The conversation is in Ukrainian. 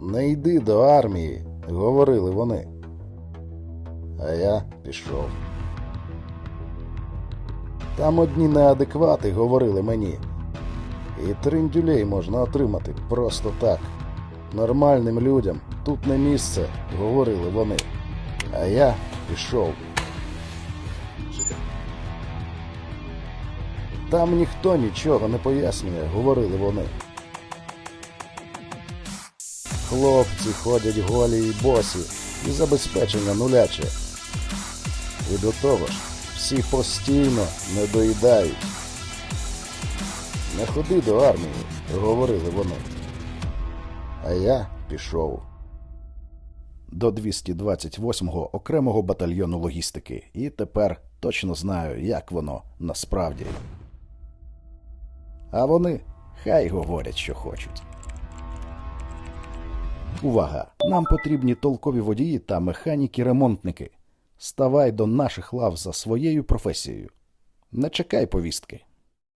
Не йди до армії, говорили вони. А я пішов. Там одні неадеквати говорили мені. І триндюлей можна отримати просто так. Нормальним людям тут не місце, говорили вони. А я пішов. Там ніхто нічого не пояснює, говорили вони. Хлопці ходять голі і босі, і забезпечення нуляче. І до того ж, всі постійно не доїдають. Не ходи до армії, говорили вони. А я пішов. До 228-го окремого батальйону логістики. І тепер точно знаю, як воно насправді. А вони хай говорять, що хочуть. Увага! Нам потрібні толкові водії та механіки-ремонтники. Ставай до наших лав за своєю професією. Не чекай повістки.